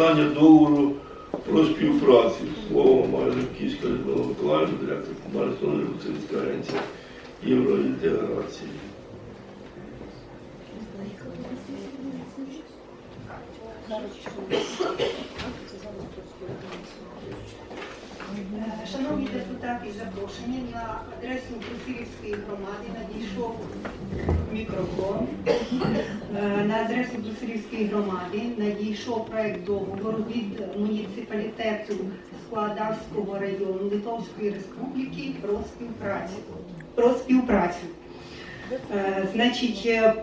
укладання договору про співпрацю. Слово має Левківська Людмила Миколаївна, директор комунальної Революційської агенція євроінтеграції. Шановні депутати, запрошені на адресу Брусилівської громади надійшов мікрофон. Е, На адресу Брусилівської громади надійшов проект договору від муніципалітету Складавського району Литовської Республіки про співпрацю. Про співпрацю. Е, Значить, е,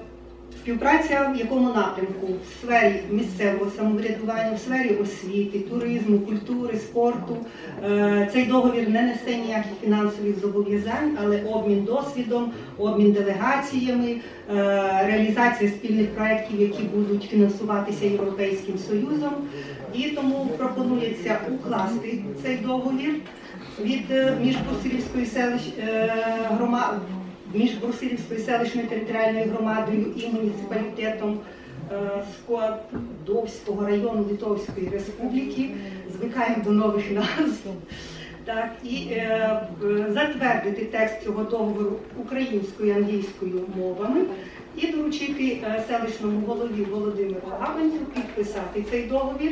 Співпраця в якому напрямку? В сфері місцевого самоврядування, в сфері освіти, туризму, культури, спорту. Е, Цей договір не несе ніяких фінансових зобов'язань, але обмін досвідом, обмін делегаціями, е, реалізація спільних проєктів, які будуть фінансуватися Європейським Союзом. І тому пропонується укласти цей договір від е, міжбурсилівської селищ громади між Брусилівською селищною територіальною громадою і муніципалітетом е, Складовського району Литовської Республіки. Звикаємо до нових назв. Так, і е, затвердити текст цього договору українською і англійською мовами і доручити е, селищному голові Володимиру Гаванцю підписати цей договір.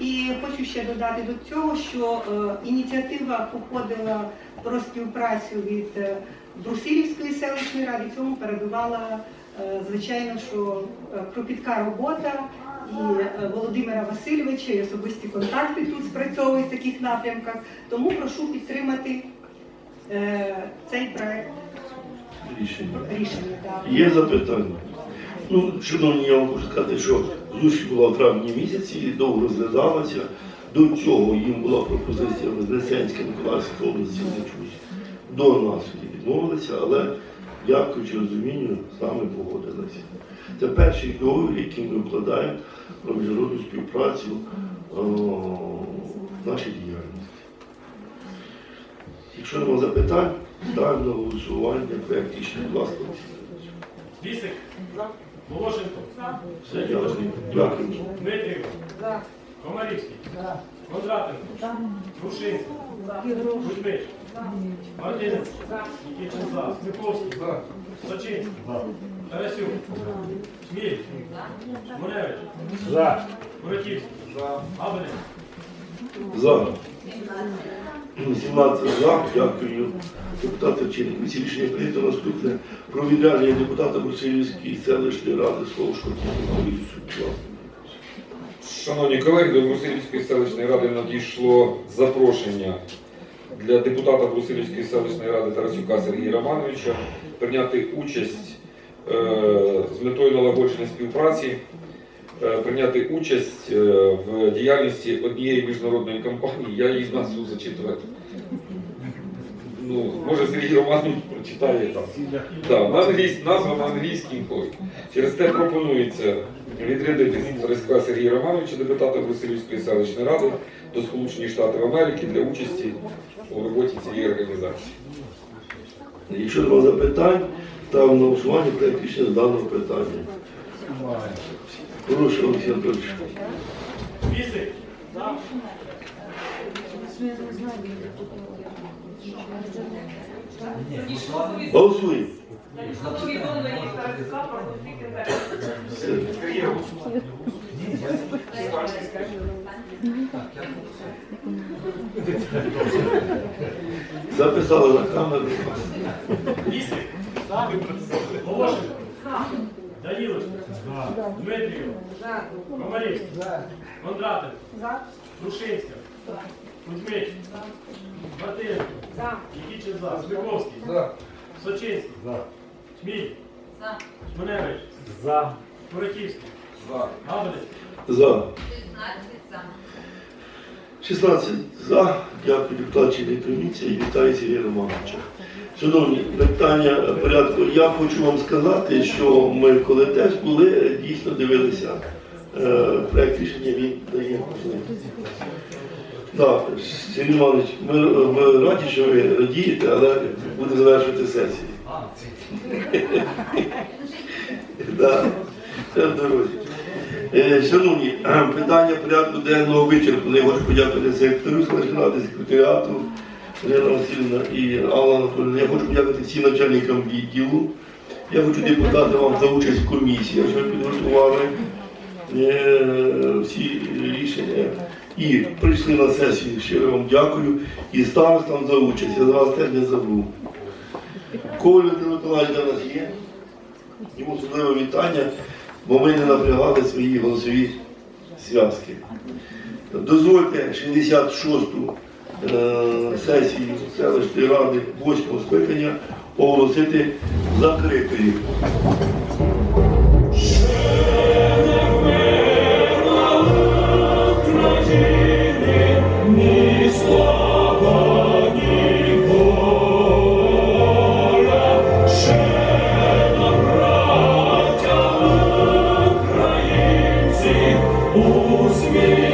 І хочу ще додати до цього, що е, ініціатива походила про співпрацю від е, Брусилівської селищної ради. Цьому передувала, е, звичайно, що кропітка робота і Володимира Васильовича, і особисті контакти тут спрацьовують в таких напрямках. Тому прошу підтримати е, цей проект Рішення. рішення. да. Є запитання? Ну, шановні, я вам хочу сказати, що зустріч була в травні місяці, довго розглядалася. До цього їм була пропозиція Вознесенська Миколаївська області не чуть. До нас відмовилися, але дякуючи розумінню, саме погодилися. Це перший договір, який ми вкладаємо про міжнародну співпрацю о, в нашій діяльності. Якщо немає запитань, ставимо на голосування проєкт рішення. Будь ласка. Вісик. Волошенко. Дякую. Дмитрів. Комарівський. Кондратенко. Рушинський. Кузьмич. Мартинець. Нікічин за. Сміковський. Сочинський. Тарасюк. Шміль. Шмуневич. Кураківський. Габелев. За. 17 за. Дякую. Депутати вчинник. Всі рішення наступне. Про відрядження депутата Брусилівської селищної ради Шкотівської. Шановні колеги, до Брусилівської селищної ради надійшло запрошення для депутата Брусилівської селищної ради Тарасюка Сергія Романовича прийняти участь е, з метою налагодження співпраці, прийняти участь е, в діяльності однієї міжнародної компанії. Я її назву зачитувати. Ну, може Сергій Романович прочитає там. Да, назва на англійській мові. Через те пропонується відрядити Зареська Сергія Романовича, депутата Брусилівської селищної ради, до Сполучених Штатів Америки для участі у роботі цієї організації. Якщо немає запитань, ставимо на голосування проєкт рішення даного питання. Прошу, Олексій Анатолійович. Вісик. Голосуємо. Записали на камеру. Вісик. Волошенко. Данілович. Дмитрів. Комарівський. Кондратенко. Рушинська. Кузьмич. Мартиненко. Нікічин за. Сміковський. Сочинський. Шміль. Шмуневич. Кураківський. Габелев. За. 16 за. Дякую, депутат чинної комісії. І вітаю Сергія Романовича. Шановні, питання порядку. Я хочу вам сказати, що ми, коли теж були, дійсно дивилися е, проект рішення, він дає можливість. Так, Сергій Іванович, ми, ми раді, що ви радієте, але буде завершувати сесію. Так, Шановні, питання порядку денного вичерпано. Я хочу подякувати секретарю ради, секретаріату Ірина Васильівна і Алла Анатолійовна. Я хочу подякувати всім начальникам відділу. Я хочу депутати вам за участь в комісії, що ви підготували е, всі рішення. І прийшли на сесію. Щиро вам дякую. І старостам за участь. Я за вас теж не забув. Коля Миколаївич до нас є. Йому особливе вітання, бо ми не напрягали свої голосові зв'язки. Дозвольте 66-ту е, сесію селищної ради 8 скликання оголосити закритою. Busque